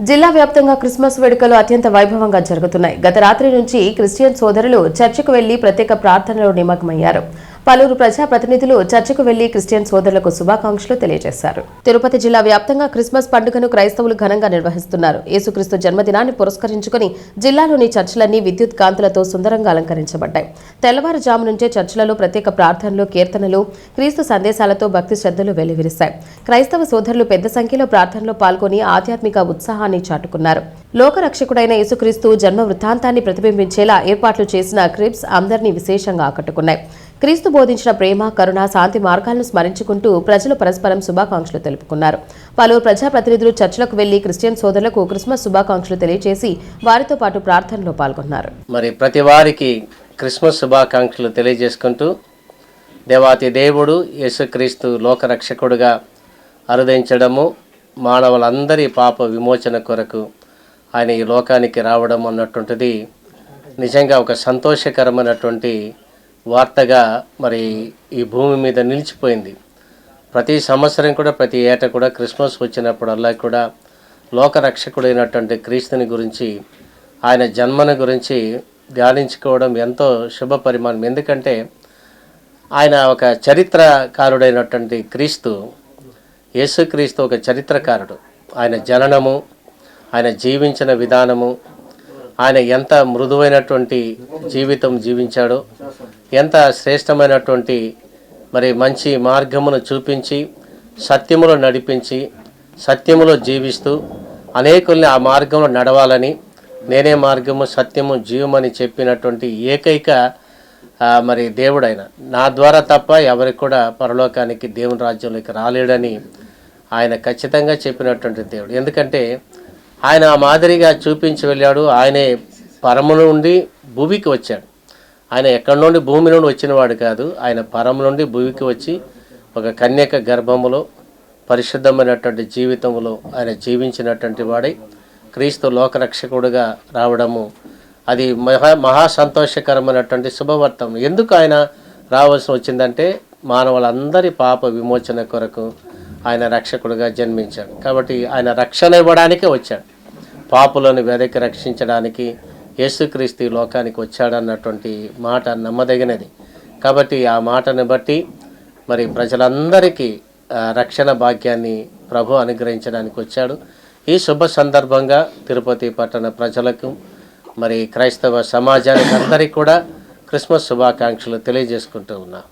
జిల్లా వ్యాప్తంగా క్రిస్మస్ వేడుకలు అత్యంత వైభవంగా జరుగుతున్నాయి. గత రాత్రి నుంచి క్రిస్టియన్ సోదరులు చర్చికు వెళ్ళి ప్రత్యేక ప్రార్థనలో నిమగ్నమయ్యారు. పలువురు ప్రజాప్రతినిధులు చర్చకు వెళ్ళి క్రిస్టియన్ సోదరులకు శుభాకాంక్షలు తెలియజేశారు. తిరుపతి జిల్లా వ్యాప్తంగా క్రిస్మస్ పండుగను క్రైస్తవులు ఘనంగా నిర్వహిస్తున్నారు. యేసుక్రీస్తు జన్మదినాన్ని పురస్కరించుకుని జిల్లాలోని చర్చిలన్నీ విద్యుత్ కాంతులతో సుందరంగా అలంకరించబడ్డాయి. తెల్లవారుజాము నుంచే చర్చిలలో ప్రత్యేక ప్రార్థనలు కీర్తనలు క్రీస్తు సందేశాలతో భక్తి శ్రద్ధలు వెల్లివిరిశాయి క్రైస్తవ సోదరులు పెద్ద సంఖ్యలో ప్రార్థనలో పాల్గొని ఆధ్యాత్మిక ఉత్సాహాన్ని చాటుకున్నారు. లోకరక్షకుడైన యేసుక్రీస్తు జన్మ వృత్తాంతాన్ని ప్రతిబింబించేలా ఏర్పాట్లు చేసిన క్రిప్స్ అందరినీ విశేషంగా ఆకట్టుకున్నాయి. క్రీస్తు బోధించిన ప్రేమ కరుణ శాంతి మార్గాలను స్మరించుకుంటూ ప్రజలు పరస్పరం శుభాకాంక్షలు తెలుపుకున్నారు. పలువురు ప్రజాప్రతినిధులు చర్చలకు వెళ్ళి క్రిస్టియన్ సోదరులకు క్రిస్మస్ శుభాకాంక్షలు తెలియజేసి వారితో పాటు ప్రార్థనలో పాల్గొన్నారు. మరి ప్రతి వారికి క్రిస్మస్ శుభాకాంక్షలు తెలియజేసుకుంటూ దేవాతి దేవుడు యేసుక్రీస్తు లోకరక్షకుడుగా అరుదించడము మానవులందరి పాప విమోచన కొరకు ఆయన ఈ లోకానికి రావడం అన్నటువంటిది నిజంగా ఒక సంతోషకరమైనటువంటి వార్తగా మరి ఈ భూమి మీద నిలిచిపోయింది. ప్రతి సంవత్సరం కూడా ప్రతి ఏటా కూడా క్రిస్మస్ వచ్చినప్పుడల్లా కూడా లోకరక్షకుడైనటువంటి క్రీస్తుని గురించి ఆయన జన్మను గురించి ధ్యానించుకోవడం ఎంతో శుభ పరిమాణం. ఎందుకంటే ఆయన ఒక చరిత్రకారుడైనటువంటి క్రీస్తు యేసుక్రీస్తు ఒక చరిత్రకారుడు. ఆయన జననము ఆయన జీవించిన విధానము ఆయన ఎంత మృదువైనటువంటి జీవితం జీవించాడో ఎంత శ్రేష్టమైనటువంటి మరి మంచి మార్గమును చూపించి సత్యములో నడిపించి సత్యములో జీవిస్తూ అనేకుల్ని ఆ మార్గంలో నడవాలని నేనే మార్గము సత్యము జీవమని చెప్పినటువంటి ఏకైక మరి దేవుడైన. నా ద్వారా తప్ప ఎవరికి కూడా పరలోకానికి దేవుని రాజ్యంలోకి రాలేడని ఆయన ఖచ్చితంగా చెప్పినటువంటి దేవుడు. ఎందుకంటే ఆయన ఆ మాదిరిగా చూపించి వెళ్ళాడు. ఆయనే పరమును ఉండి భూమికి వచ్చాడు. ఆయన ఎక్కడి నుండి భూమి నుండి వచ్చినవాడు కాదు ఆయన పరము నుండి భూమికి వచ్చి ఒక కన్యక గర్భములో పరిశుద్ధమైనటువంటి జీవితంలో ఆయన జీవించినటువంటి వాడై క్రీస్తు లోకరక్షకుడుగా రావడము అది మహా మహా సంతోషకరమైనటువంటి శుభవర్తం. ఎందుకు ఆయన రావాల్సి వచ్చిందంటే మానవులందరి పాప విమోచన కొరకు ఆయన రక్షకుడుగా జన్మించాడు. కాబట్టి ఆయన రక్షణ ఇవ్వడానికే వచ్చాడు. పాపులను వెదకి రక్షించడానికి యేసుక్రీస్తు లోకానికి వచ్చాడన్నటువంటి మాట నమ్మదగినది. కాబట్టి ఆ మాటను బట్టి మరి ప్రజలందరికీ రక్షణ భాగ్యాన్ని ప్రభు అనుగ్రహించడానికి వచ్చాడు. ఈ శుభ సందర్భంగా తిరుపతి పట్టణ ప్రజలకు మరి క్రైస్తవ సమాజానికి అందరికీ కూడా క్రిస్మస్ శుభాకాంక్షలు తెలియజేసుకుంటూ ఉన్నాం.